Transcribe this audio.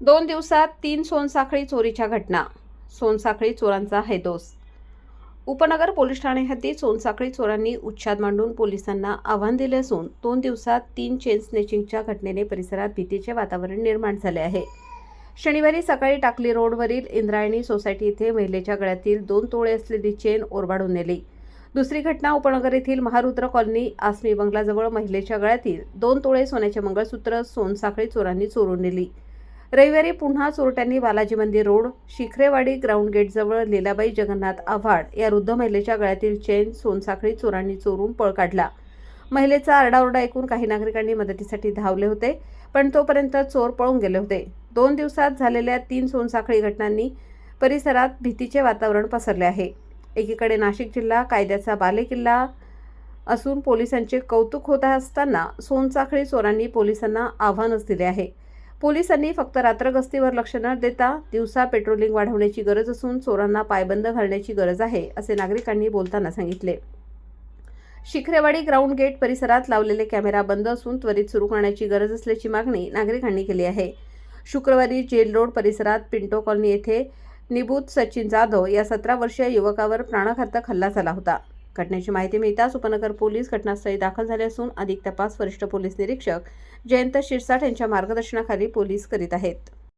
दोन दिवसात तीन सोनसाखळी चोरीच्या घटना. सोनसाखळी चोरांचा हैदोस. उपनगर पोलीस ठाणे हद्दीत सोनसाखळी चोरांनी उच्छाद मांडून पोलिसांना आव्हान दिले असून दोन दिवसात तीन चेन स्नेचिंगच्या घटनेने परिसरात भीतीचे वातावरण निर्माण झाले आहे. शनिवारी सकाळी टाकली रोडवरील इंद्रायणी सोसायटी येथे महिलेच्या गळ्यातील दोन तोळे असलेली चेन ओरबाडून नेली. दुसरी घटना उपनगर येथील महारुद्र कॉलनी आसमी बंगलाजवळ महिलेच्या गळ्यातील दोन तोळे सोन्याचे मंगळसूत्र सोनसाखळी चोरांनी चोरून नेली. रविवारी पुन्हा चोरट्यांनी बालाजी मंदिर रोड शिखरेवाडी ग्राउंड गेटजवळ लीलाबाई जगन्नाथ आव्हाड या वृद्ध महिलेच्या गळ्यातील चेन सोनसाखळी चोरांनी चोरून पळ काढला. महिलेचा आरडाओरडा ऐकून काही नागरिकांनी मदतीसाठी धावले होते पण तोपर्यंत चोर पळून गेले होते. दोन दिवसात झालेल्या तीन सोनसाखळी घटनांनी परिसरात भीतीचे वातावरण पसरले आहे. एकीकडे नाशिक जिल्हा कायद्याचा बालेकिल्ला असून पोलिसांचे कौतुक होत असताना सोनसाखळी चोरांनी पोलिसांना आव्हानच दिले आहे. पोलिसांनी फक्त रात्र गस्तीवर लक्ष न देता दिवसा पेट्रोलिंग वाढवण्याची गरज असून चोरांना पायबंद घालण्याची गरज आहे असे नागरिकांनी बोलताना सांगितले. शिखरेवाडी ग्राउंड गेट परिसरात लावलेले कॅमेरा बंद असून त्वरित सुरू करण्याची गरज असल्याची मागणी नागरिकांनी केली आहे. शुक्रवारी जेल रोड परिसरात पिंटो कॉलनी येथे निबूत सचिन जाधव या सतरा वर्षीय युवकावर प्राणघातक हल्ला झाला होता. घटनेची माहिती मिळताच उपनगर पोलीस घटनास्थळी दाखल झाले असून अधिक तपास वरिष्ठ पोलीस निरीक्षक जयंत शिरसाट यांच्या मार्गदर्शनाखाली पोलीस करीत आहेत.